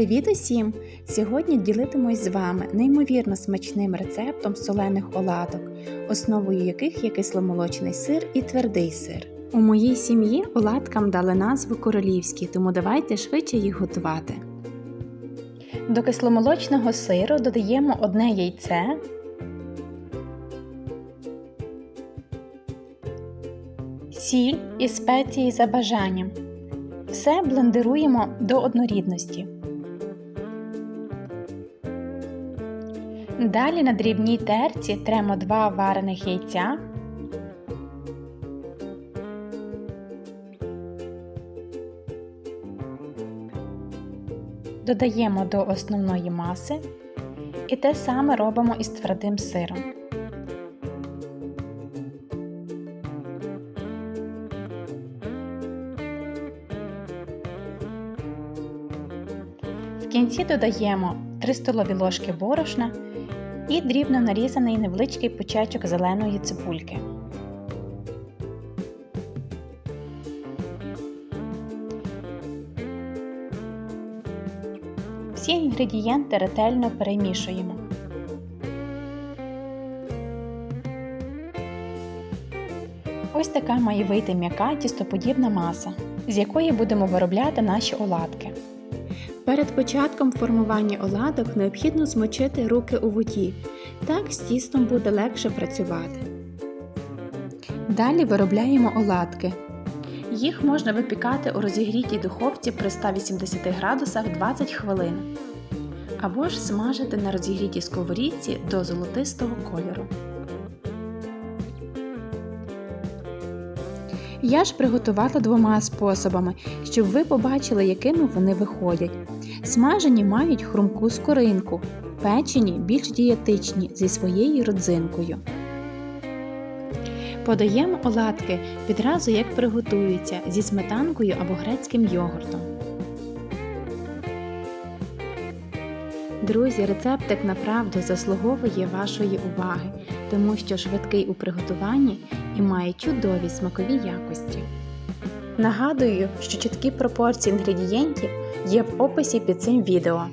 Привіт усім! Сьогодні ділитимусь з вами неймовірно смачним рецептом солених оладок, основою яких є кисломолочний сир і твердий сир. У моїй сім'ї оладкам дали назву королівські, тому давайте швидше їх готувати. До кисломолочного сиру додаємо одне яйце, сіль і спеції за бажанням. Все блендеруємо до однорідності. Далі на дрібній терці тремо два варених яйця. Додаємо до основної маси і те саме робимо із твердим сиром. В кінці додаємо 3 столові ложки борошна і дрібно нарізаний невеличкий почечок зеленої цибульки. Всі інгредієнти ретельно перемішуємо. Ось така має вийти м'яка тістоподібна маса, з якої будемо виробляти наші оладки. Перед початком формування оладок необхідно змочити руки у воді. Так з тістом буде легше працювати. Далі виробляємо оладки. Їх можна випікати у розігрітій духовці при 180 градусах 20 хвилин. Або ж смажити на розігрітій сковорідці до золотистого кольору. Я ж приготувала двома способами, щоб ви побачили, якими вони виходять. Смажені мають хрумку скоринку, печені більш дієтичні зі своєю родзинкою. Подаємо оладки відразу як приготуються зі сметанкою або грецьким йогуртом. Друзі, рецептик направду заслуговує вашої уваги, тому що швидкий у приготуванні і має чудові смакові якості. Нагадую, що чіткі пропорції інгредієнтів є в описі під цим відео.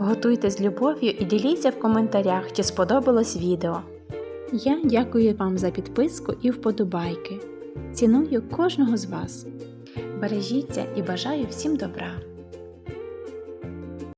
Готуйте з любов'ю і діліться в коментарях, чи сподобалось відео. Я дякую вам за підписку і вподобайки. Ціную кожного з вас. Бережіться і бажаю всім добра!